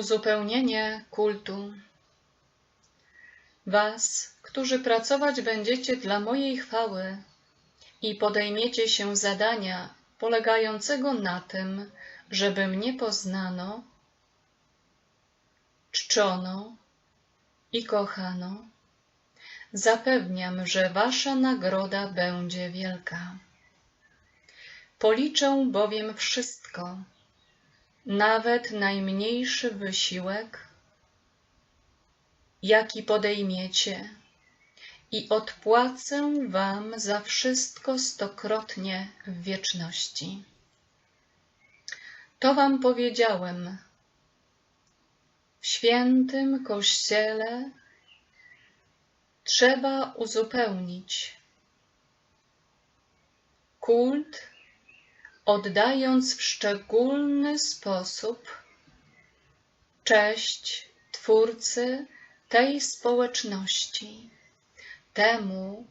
Uzupełnienie kultu. Was, którzy pracować będziecie dla mojej chwały i podejmiecie się zadania polegającego na tym, żeby mnie poznano, czczono i kochano, zapewniam, że wasza nagroda będzie wielka. Policzę bowiem wszystko, nawet najmniejszy wysiłek, jaki podejmiecie, i odpłacę wam za wszystko stokrotnie w wieczności. To wam powiedziałem. W świętym Kościele trzeba uzupełnić kult, oddając w szczególny sposób cześć Twórcy tej społeczności, temu,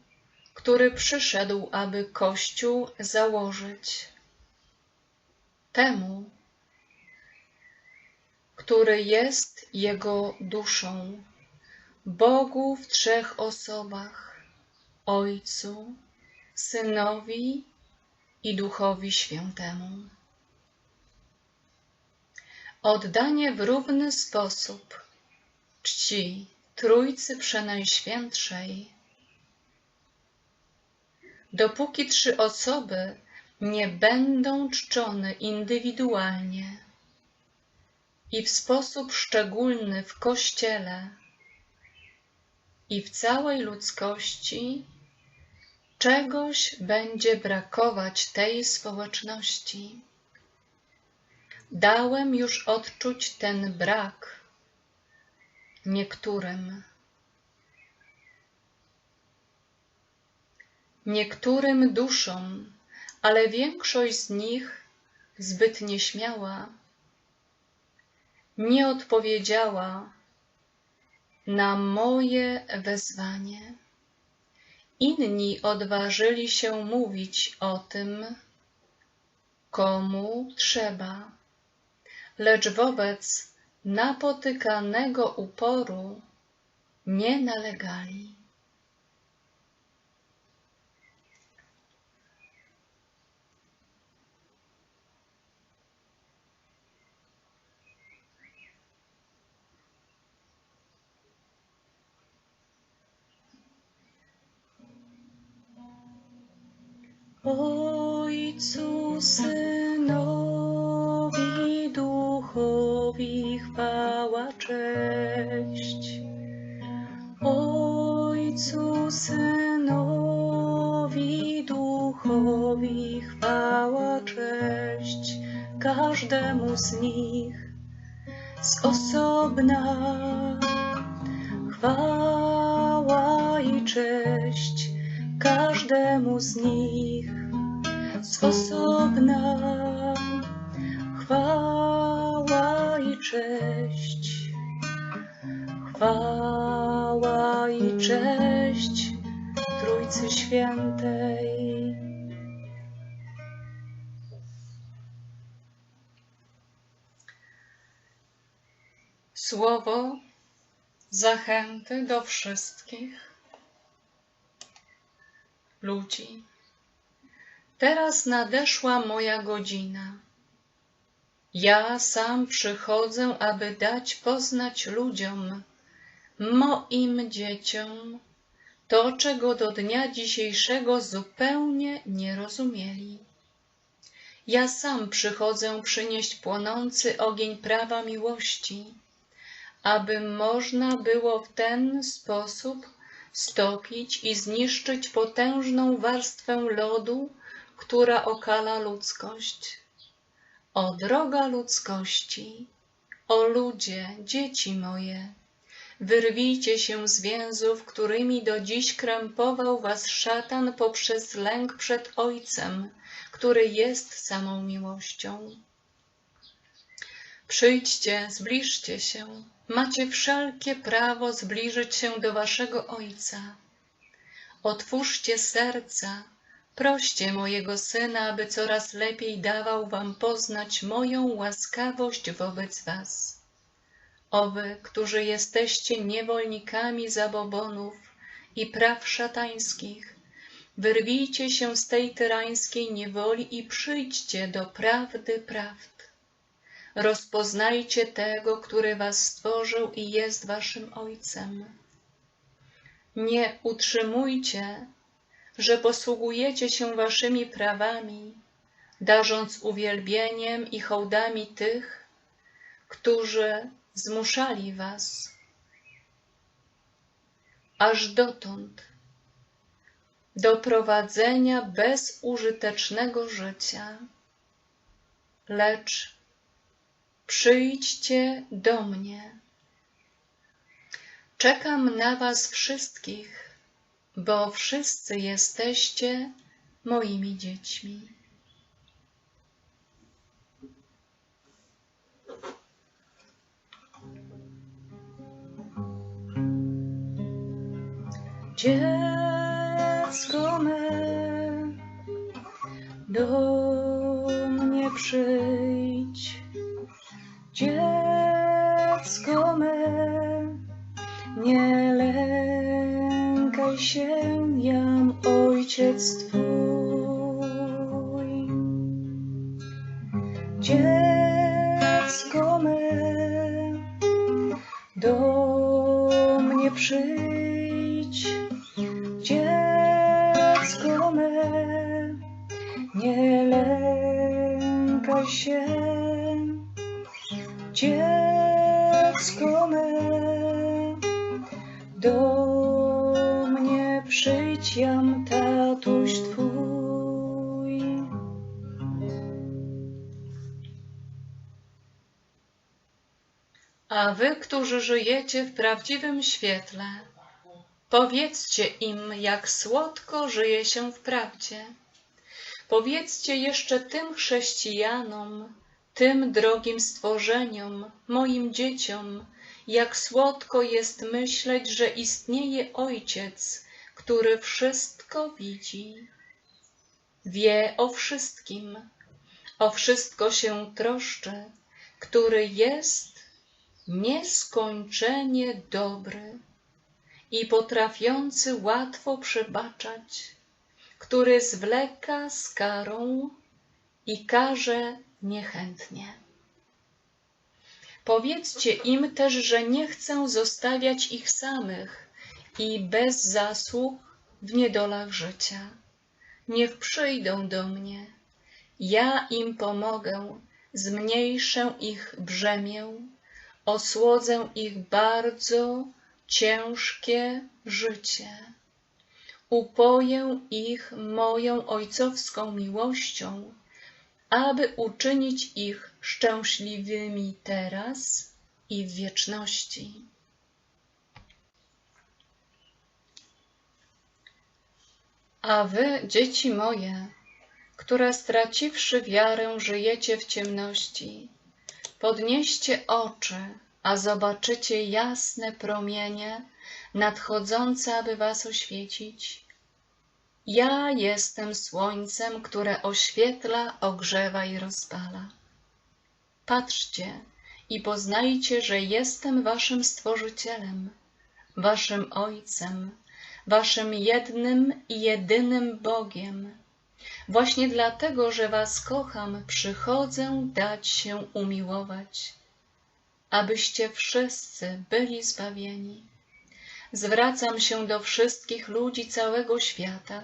który przyszedł, aby Kościół założyć, temu, który jest Jego duszą, Bogu w trzech osobach, Ojcu, Synowi i Duchowi Świętemu. Oddanie w równy sposób czci Trójcy Przenajświętszej. Dopóki trzy osoby nie będą czczone indywidualnie i w sposób szczególny w Kościele i w całej ludzkości, czegoś będzie brakować tej społeczności. Dałem już odczuć ten brak niektórym. Niektórym duszom, ale większość z nich, zbyt nieśmiała, nie odpowiedziała na moje wezwanie. Inni odważyli się mówić o tym, komu trzeba, lecz wobec napotykanego uporu nie nalegali. Ojcu, Synowi, Duchowi chwała, cześć. Ojcu, Synowi, Duchowi chwała, cześć. Każdemu z nich z osobna chwała i cześć każdemu z nich z osobna chwała i cześć. Chwała i cześć Trójcy Świętej. Słowo zachęty do wszystkich ludzi. Teraz nadeszła moja godzina. Ja sam przychodzę, aby dać poznać ludziom, moim dzieciom, to, czego do dnia dzisiejszego zupełnie nie rozumieli. Ja sam przychodzę przynieść płonący ogień prawa miłości, aby można było w ten sposób stopić i zniszczyć potężną warstwę lodu, która okala ludzkość. O droga ludzkości, o ludzie, dzieci moje, wyrwijcie się z więzów, którymi do dziś krępował was szatan poprzez lęk przed Ojcem, który jest samą miłością. Przyjdźcie, zbliżcie się, Macie wszelkie prawo zbliżyć się do waszego Ojca. Otwórzcie serca, proście mojego Syna, aby coraz lepiej dawał wam poznać moją łaskawość wobec was. O wy, którzy jesteście niewolnikami zabobonów i praw szatańskich, wyrwijcie się z tej tyrańskiej niewoli i przyjdźcie do prawdy prawd. Rozpoznajcie tego, który was stworzył i jest waszym Ojcem. Nie utrzymujcie, że posługujecie się waszymi prawami, darząc uwielbieniem i hołdami tych, którzy zmuszali was aż dotąd do prowadzenia bezużytecznego życia, lecz przyjdźcie do mnie. Czekam na was wszystkich, bo wszyscy jesteście moimi dziećmi. Dziecko me, do mnie przyjdź. Ojciec twój. Dziecko me, do mnie przyjdź. Dziecko me, nie lękaj się. Dziecko me, do mnie przyjdź, jam tatuś twój. A wy, którzy żyjecie w prawdziwym świetle, powiedzcie im, jak słodko żyje się w prawdzie. Powiedzcie jeszcze tym chrześcijanom, tym drogim stworzeniom, moim dzieciom, jak słodko jest myśleć, że istnieje Ojciec, który wszystko widzi. Wie o wszystkim, o wszystko się troszczy, który jest nieskończenie dobry i potrafiący łatwo przebaczać, który zwleka z karą i karze niechętnie. Powiedzcie im też, że nie chcę zostawiać ich samych i bez zasług w niedolach życia. Niech przyjdą do mnie. Ja im pomogę, zmniejszę ich brzemię, osłodzę ich bardzo ciężkie życie. Upoję ich moją ojcowską miłością, aby uczynić ich szczęśliwymi teraz i w wieczności. A wy, dzieci moje, które straciwszy wiarę żyjecie w ciemności, podnieście oczy, a zobaczycie jasne promienie nadchodzące, aby was oświecić. Ja jestem słońcem, które oświetla, ogrzewa i rozpala. Patrzcie i poznajcie, że jestem waszym Stworzycielem, waszym Ojcem, waszym jednym i jedynym Bogiem. Właśnie dlatego, że was kocham, przychodzę dać się umiłować, abyście wszyscy byli zbawieni. Zwracam się do wszystkich ludzi całego świata,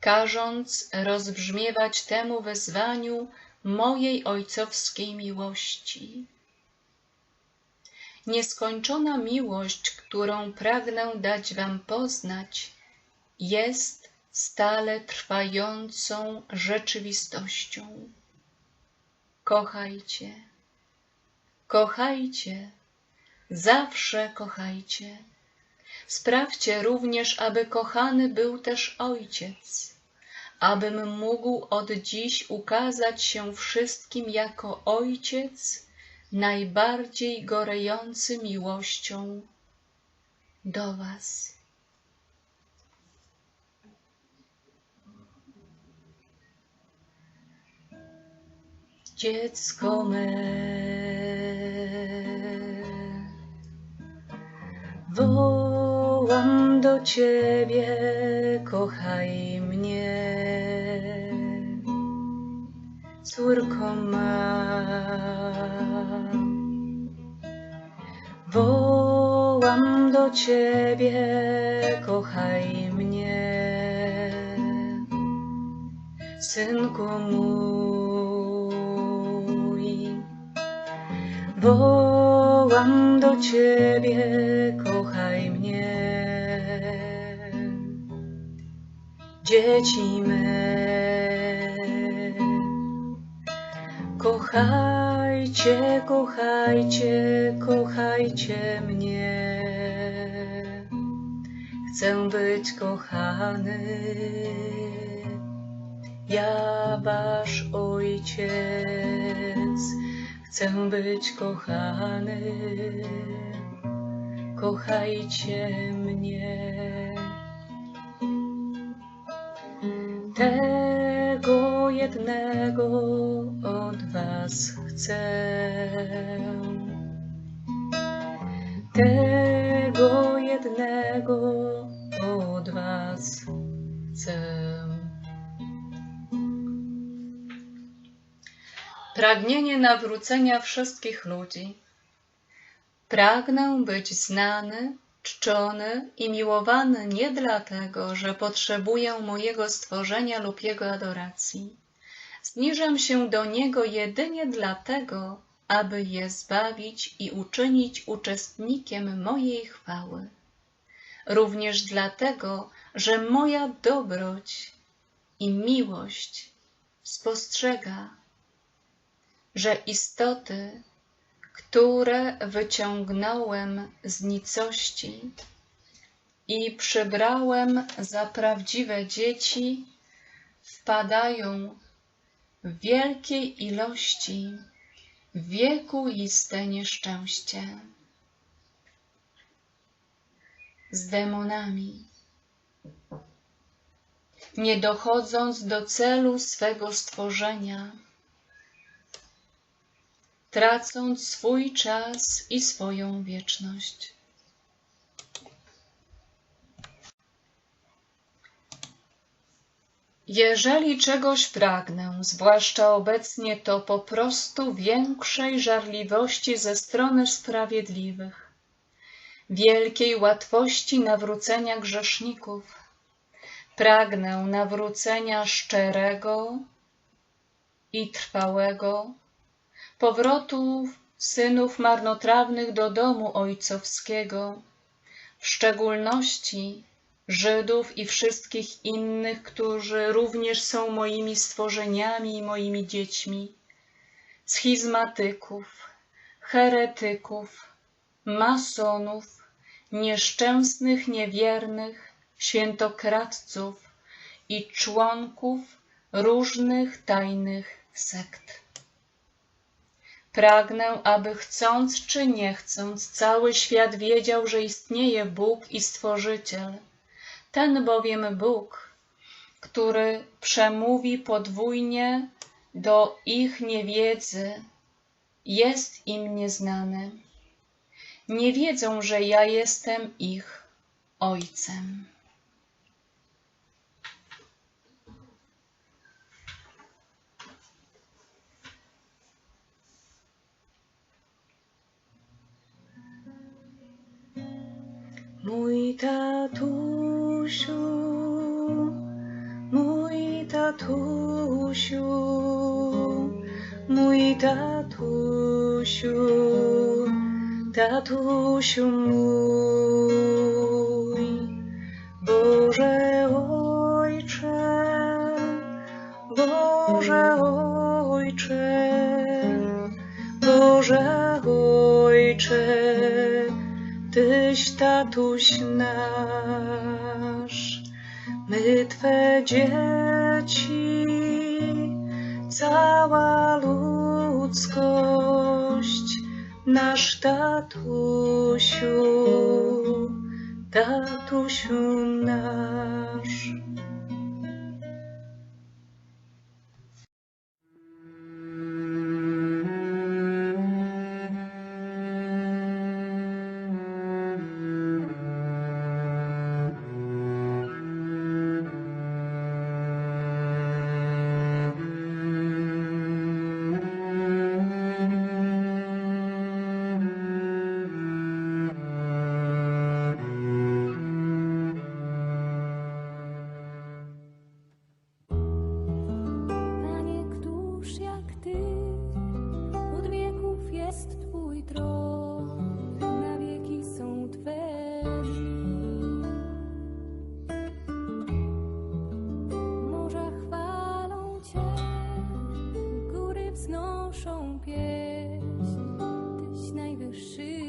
każąc rozbrzmiewać temu wezwaniu mojej ojcowskiej miłości. Nieskończona miłość, którą pragnę dać wam poznać, jest stale trwającą rzeczywistością. Kochajcie, kochajcie, zawsze kochajcie. Sprawdźcie również, aby kochany był też Ojciec, abym mógł od dziś ukazać się wszystkim jako Ojciec najbardziej gorejący miłością do Was. Dziecko me, Wołam do Ciebie, kochaj mnie, córko ma. Wołam do Ciebie, kochaj mnie, synku mój. Wołam do Ciebie, kochaj mnie. Dzieci me, kochajcie, kochajcie, kochajcie mnie. Chcę być kochany, ja wasz ojciec. Chcę być kochany, kochajcie mnie. Jednego od was chcę. Tego jednego od was chcę. Pragnienie nawrócenia wszystkich ludzi. Pragnę być znany, czczony i miłowany nie dlatego, że potrzebuję mojego stworzenia lub jego adoracji. Zniżam się do niego jedynie dlatego, aby je zbawić i uczynić uczestnikiem mojej chwały. Również dlatego, że moja dobroć i miłość spostrzega, że istoty, które wyciągnąłem z nicości i przybrałem za prawdziwe dzieci, wpadają w wielkiej ilości w wiekuiste nieszczęście. Z demonami, nie dochodząc do celu swego stworzenia, tracąc swój czas i swoją wieczność. Jeżeli czegoś pragnę, zwłaszcza obecnie, to po prostu większej żarliwości ze strony sprawiedliwych, wielkiej łatwości nawrócenia grzeszników. Pragnę nawrócenia szczerego i trwałego, powrotu synów marnotrawnych do domu ojcowskiego, w szczególności Żydów i wszystkich innych, którzy również są moimi stworzeniami i moimi dziećmi, schizmatyków, heretyków, masonów, nieszczęsnych, niewiernych, świętokradców i członków różnych tajnych sekt. Pragnę, aby chcąc czy nie chcąc, cały świat wiedział, że istnieje Bóg i Stworzyciel. Ten bowiem Bóg, który przemówi podwójnie do ich niewiedzy, jest im nieznany. Nie wiedzą, że ja jestem ich Ojcem. Tatusiu, mój tatusiu, mój tatusiu, tatusiu mój, Boże Ojcze, Boże Ojcze, Boże Ojcze. Tyś tatuś nasz, my Twe dzieci, cała ludzkość, nasz tatusiu, tatusiu nasz. she